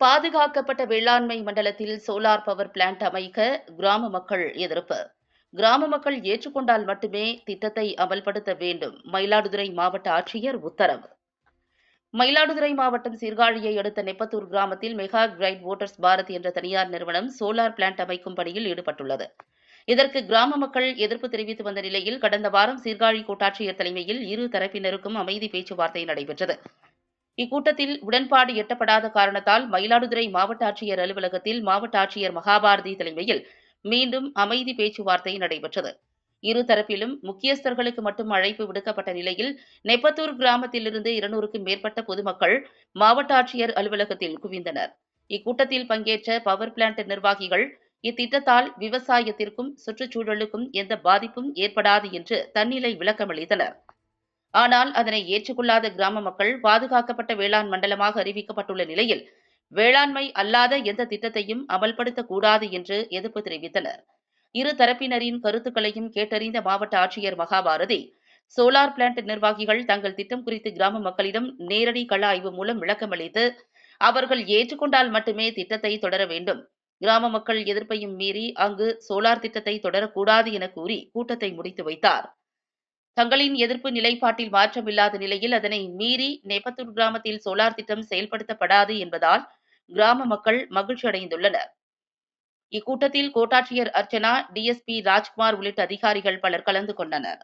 பாதுகாக்கப்பட்ட வேளாண்மை மண்டலத்தில் சோலார் பவர் பிளான்ட் அமைக்க கிராம மக்கள் எதிர்ப்பு. கிராம மக்கள் ஏற்றுக்கொண்டால் மட்டுமே திட்டத்தை அமல்படுத்த வேண்டும். மயிலாடுதுறை மாவட்ட ஆட்சியர் உத்தரவு. மயிலாடுதுறை மாவட்டம் சீர்காழியை அடுத்த நெப்பத்தூர் கிராமத்தில் மெகா கிரைட் ஓட்டர்ஸ் பாரத் என்ற தனியார் நிறுவனம் சோலார் பிளான்ட் அமைக்கும் பணியில் ஈடுபட்டுள்ளது. இதற்கு கிராம மக்கள் எதிர்ப்பு தெரிவித்து வந்த நிலையில் கடந்த வாரம் சீர்காழி கோட்டாட்சியர் தலைமையில் இரு தரப்பினருக்கும் அமைதி பேச்சுவார்த்தை நடைபெற்றது. இக்கூட்டத்தில் உடன்பாடு எட்டப்படாத காரணத்தால் மயிலாடுதுறை மாவட்ட ஆட்சியர் அலுவலகத்தில் மாவட்ட ஆட்சியர் மகாபாரதி தலைமையில் மீண்டும் அமைதி பேச்சுவார்த்தை நடைபெற்றது. இரு தரப்பிலும் முக்கியஸ்தர்களுக்கு மட்டும் அழைப்பு விடுக்கப்பட்ட நிலையில் நெப்பத்தூர் கிராமத்திலிருந்து இருநூறுக்கும் மேற்பட்ட பொதுமக்கள் மாவட்ட ஆட்சியர் அலுவலகத்தில் குவிந்தனர். இக்கூட்டத்தில் பங்கேற்ற பவர் பிளான்ட் நிர்வாகிகள் இத்திட்டத்தால் விவசாயத்திற்கும் சுற்றுச்சூழலுக்கும் எந்த பாதிப்பும் ஏற்படாது என்று தன்னிலை விளக்கமளித்தனர். ஆனால் அதனை ஏற்றுக்கொள்ளாத கிராம மக்கள் பாதுகாக்கப்பட்ட வேளாண் மண்டலமாக அறிவிக்கப்பட்டுள்ள நிலையில் வேளாண்மை அல்லாத எந்த திட்டத்தையும் அமல்படுத்தக்கூடாது என்று எதிர்ப்பு தெரிவித்தனர். இரு தரப்பினரின் கருத்துக்களையும் கேட்டறிந்த மாவட்ட ஆட்சியர் மகாபாரதி சோலார் பிளான்ட் நிர்வாகிகள் தங்கள் திட்டம் குறித்து கிராம மக்களிடம் நேரடி கள ஆய்வு மூலம் விளக்கமளித்து அவர்கள் ஏற்றுக்கொண்டால் மட்டுமே திட்டத்தை தொடர வேண்டும். கிராம மக்கள் எதிர்ப்பையும் மீறி அங்கு சோலார் திட்டத்தை தொடரக்கூடாது என கூறி கூட்டத்தை முடித்து வைத்தார். தங்களின் எதிர்ப்பு நிலைப்பாட்டில் மாற்றமில்லாத நிலையில் அதனை மீறி நெப்பத்தூர் கிராமத்தில் சோலார் திட்டம் செயல்படுத்தப்படாது என்பதால் கிராம மக்கள் மகிழ்ச்சி அடைந்துள்ளனர். இக்கூட்டத்தில் கோட்டாட்சியர் அர்ச்சனா டிஎஸ்பி ராஜ்குமார் உள்ளிட்ட அதிகாரிகள் பலர் கலந்து கொண்டனர்.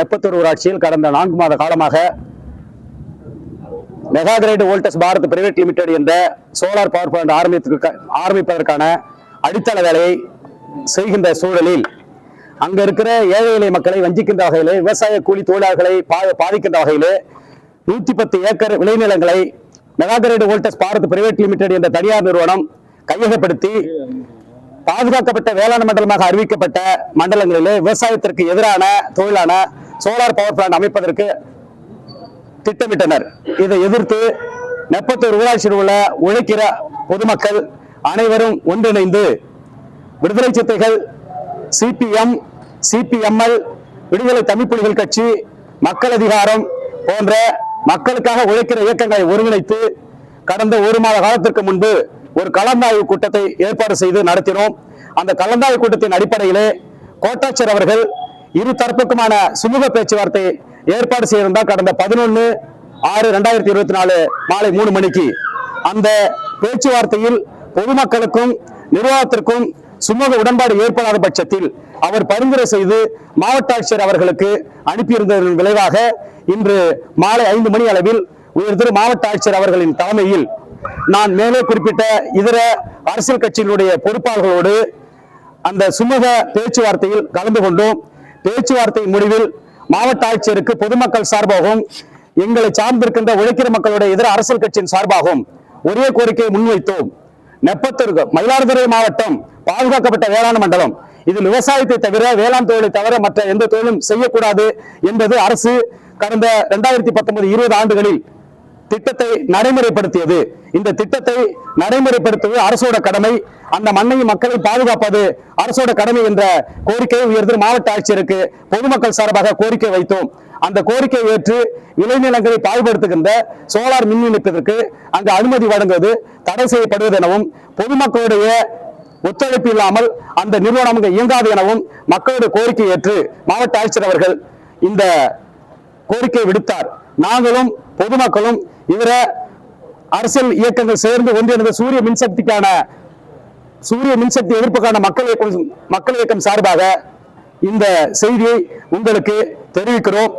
நெப்பத்தூர் ஊராட்சியில் கடந்த நான்கு மாத காலமாக mega great volts Bharat private limited என்ற சோலார் பவர் பிளான்ட் ஆரம்பிப்பதற்கான அடித்தள வேலையை செய்கின்ற சூழலில் அங்க இருக்கிற ஏழை எளிய மக்களை வஞ்சிக்கின்ற வகையிலே விவசாய கூலி தொழிலாளர்களை பா- பாதிக்கின்ற வகையிலே நூத்தி பத்து acre விளைநிலங்களை mega great volts Bharat private limited என்ற தனியார் நிறுவனம் கையகப்படுத்தி பாதுகாக்கப்பட்ட வேளாண் மண்டலமாக அறிவிக்கப்பட்ட மண்டலங்களிலே விவசாயத்திற்கு எதிரான தொழிலான சோலார் பவர் பிளான்ட் அமைப்பதற்கு திட்டமிட்டனர். இதை எதிர்த்து நெப்பத்தூர் ஊராட்சியில் உள்ள உழைக்கிற பொதுமக்கள் அனைவரும் ஒன்றிணைந்து விடுதலை சித்தைகள் சிபிஎம் சிபிஎம்எல் விடுதலை தமிழ் புலிகள் கட்சி மக்கள் அதிகாரம் போன்ற மக்களுக்காக உழைக்கிற இயக்கங்களை ஒருங்கிணைத்து கடந்த ஒரு மாத காலத்திற்கு முன்பு ஒரு கலந்தாய்வு கூட்டத்தை ஏற்பாடு செய்து நடத்தினோம். அந்த கலந்தாய்வு கூட்டத்தின் அடிப்படையிலே கோட்டாட்சியர் அவர்கள் இரு தரப்புக்குமான சுமூக பேச்சுவார்த்தை ஏற்பாடு செய்திருந்தால் கடந்த பதினொன்று ஆறு ரெண்டாயிரத்தி இருபத்தி நாலு மாலை மூணு மணிக்கு. அந்த பேச்சுவார்த்தையில் பொதுமக்களுக்கும் நிர்வாகத்திற்கும் சுமூக உடன்பாடு ஏற்படாத பட்சத்தில் அவர் பரிந்துரை செய்து மாவட்ட ஆட்சியர் அவர்களுக்கு அனுப்பியிருந்ததன் விளைவாக இன்று மாலை ஐந்து மணி அளவில் உயர்திரு மாவட்ட ஆட்சியர் அவர்களின் தலைமையில் நான் மேலே குறிப்பிட்ட இதர அரசியல் கட்சிகளுடைய பொறுப்பாளர்களோடு அந்த சுமூக பேச்சுவார்த்தையில் கலந்து கொண்டோம். பேச்சுவார்த்தை முடிவில் மாவட்ட ஆட்சியருக்கு பொதுமக்கள் சார்பாகவும் எங்களை சார்ந்திருக்கின்ற உழைக்கிற மக்களுடைய இதர அரசியல் கட்சியின் சார்பாகவும் ஒரே கோரிக்கையை முன்வைத்தோம். நெப்பத்தூர் மயிலாடுதுறை மாவட்டம் பாதுகாக்கப்பட்ட வேளாண் மண்டலம். இதில் விவசாயத்தை தவிர வேளாண் தொழிலை தவிர மற்ற எந்த தொழிலும் செய்யக்கூடாது என்பது அரசு கடந்த இரண்டாயிரத்தி பத்தொன்பது இருபது ஆண்டுகளில் திட்டத்தை நடைமுறைப்படுத்தியது. இந்த திட்டத்தை நடைமுறைப்படுத்துவது அரசோட கடமை. அந்த மண்ணையும் மக்களை பாதுகாப்பது அரசோட கடமை என்ற கோரிக்கையை உயர்ந்து மாவட்ட ஆட்சியருக்கு பொதுமக்கள் சார்பாக கோரிக்கை வைத்தோம். அந்த கோரிக்கையை ஏற்று விளைநிலங்களை பாதுபடுத்துகின்ற சோலார் மின் இணைப்பதற்கு அங்கு அனுமதி வழங்குவது தடை செய்யப்படுவது எனவும் பொதுமக்களுடைய ஒத்துழைப்பு இல்லாமல் அந்த நிறுவனம் இயங்காது எனவும் மக்களுடைய கோரிக்கை ஏற்று மாவட்ட ஆட்சியர் அவர்கள் இந்த கோரிக்கை விடுத்தார். நாங்களும் பொதுமக்களும் இதர அரசியல் இயக்கங்கள் சேர்ந்து ஒன்றிணைந்த சூரிய மின்சக்திக்கான சூரிய மின்சக்தி எதிர்ப்புக்கான மக்கள் இயக்கம் மக்கள் இயக்கம் சார்பாக இந்த செய்தியை உங்களுக்கு தெரிவிக்கிறோம்.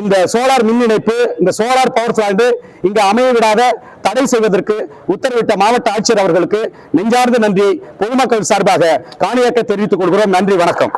இந்த சோலார் மின் இணைப்பு இந்த சோலார் பவர் பிளான்ட் இங்கு அமைய விடாத தடை செய்வதற்கு உத்தரவிட்ட மாவட்ட ஆட்சியர் அவர்களுக்கு நெஞ்சார்ந்த நன்றியை பொதுமக்கள் சார்பாக காணியாக்க தெரிவித்துக் கொள்கிறோம். நன்றி வணக்கம்.